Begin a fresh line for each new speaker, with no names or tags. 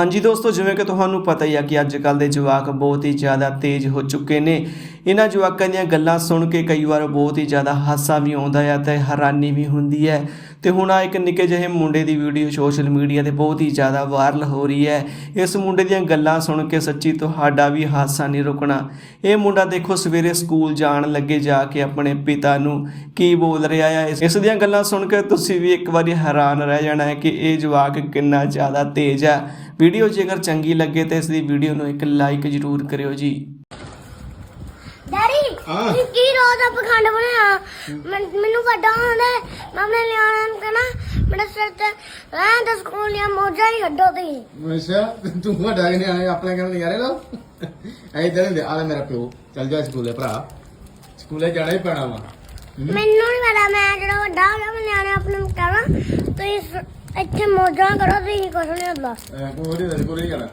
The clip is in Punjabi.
ਹਾਂਜੀ ਦੋਸਤੋ, ਜਿਵੇਂ ਕਿ ਤੁਹਾਨੂੰ ਪਤਾ ਹੀ ਆ ਕਿ ਅੱਜ ਕੱਲ ਦੇ ਜਵਾਕ ਬਹੁਤ ਹੀ ਜ਼ਿਆਦਾ ਤੇਜ਼ ਹੋ ਚੁੱਕੇ ਨੇ। ਇਹਨਾਂ ਜਵਾਕਾਂ ਦੀਆਂ ਗੱਲਾਂ ਸੁਣ ਕੇ ਕਈ ਵਾਰ ਬਹੁਤ ਹੀ ਜ਼ਿਆਦਾ ਹਾਸਾ ਵੀ ਆਉਂਦਾ ਹੈ ਤੇ ਹੈਰਾਨੀ ਵੀ ਹੁੰਦੀ ਹੈ। ਤੇ ਹੁਣ ਆ ਇੱਕ ਨਿੱਕੇ ਜਿਹੇ ਮੁੰਡੇ ਦੀ ਵੀਡੀਓ ਸੋਸ਼ਲ ਮੀਡੀਆ ਤੇ ਬਹੁਤ ਹੀ ਜ਼ਿਆਦਾ ਵਾਇਰਲ ਹੋ ਰਹੀ ਹੈ। ਇਸ ਮੁੰਡੇ ਦੀਆਂ ਗੱਲਾਂ ਸੁਣ ਕੇ ਸੱਚੀ ਤੁਹਾਡਾ ਵੀ ਹਾਸਾ ਨਹੀਂ ਰੁਕਣਾ। ਇਹ ਮੁੰਡਾ ਦੇਖੋ ਸਵੇਰੇ ਸਕੂਲ ਜਾਣ ਲੱਗੇ ਜਾ ਕੇ ਆਪਣੇ ਪਿਤਾ ਨੂੰ ਕੀ ਬੋਲ ਰਿਹਾ ਹੈ। ਇਸ- ਇਸ ਦੀਆਂ ਗੱਲਾਂ ਸੁਣ ਕੇ ਤੁਸੀਂ ਵੀ ਇੱਕ ਵਾਰੀ ਹੈਰਾਨ ਰਹਿ ਜਾਣਾ ਹੈ ਕਿ ਇਹ ਜਵਾਕ ਕਿੰਨਾ ਜ਼ਿਆਦਾ ਤੇਜ਼ ਹੈ। ਵੀਡੀਓ ਜੇਕਰ ਚੰਗੀ ਲੱਗੇ ਤਾਂ ਇਸ ਦੀ ਵੀਡੀਓ ਨੂੰ ਇੱਕ ਲਾਈਕ ਜ਼ਰੂਰ ਕਰਿਓ ਜੀ।
ਡੈਡੀ
ਹਾਂ।
ਇਹ ਕੀ ਰੋਜ਼ ਆ ਪਖੰਡ ਬਣਿਆ ਮੈਨ- ਮੈਨੂੰ ਵੱਡਾ ਹੁੰਦਾ ਮੈਂ ਆਪਣੇ ਨਿਆਣਿਆਂ ਨੂੰ ਕਹਣਾ ਮੇਰੇ ਸਿਰ ਤੇ ਰਹਿਣ ਦੇ ਸਕੂਲ ਦੀਆਂ ਮੋਜਾਂ ਹੀ ਕੱਢੋ ਤੁਸੀਂ।
ਅੱਛਾ ਤੂੰ ਵੱਡਾ ਕਿ ਆਏ ਆਪਣੇ ਕਹਿੰਦੇ ਨਜ਼ਾਰੇ ਲਓ। ਐ ਇਧਰ ਹੁੰਦੇ ਆ ਲੈ ਮੇਰਾ ਪਿਓ ਚੱਲ ਜਾ ਸਕੂਲੇ ਭਰਾ। ਸਕੂਲੇ ਜਾਣਾ ਹੀ ਪੈਣਾ ਵਾ।
ਮੈਨੂੰ ਨਹੀਂ ਪਤਾ ਮੈਂ ਜਿਹੜਾ ਵੱਡਾ ਹੋ ਗਿਆ ਮੈਂ ਨਿਆਣੇ ਆਪਣੇ ਨੂੰ ਕਹਣਾ ਤੁਸੀਂ ਸ- ਇੱਥੇ ਮੋਜਾਂ ਕਰੋ ਤੁਸੀਂ ਕੁਛ ਨਹੀਂ ਹੁੰਦਾ।
ਕੋਈ ਨਹੀਂ ਕੋਈ ਨਹੀਂ ਜਾਣਾ।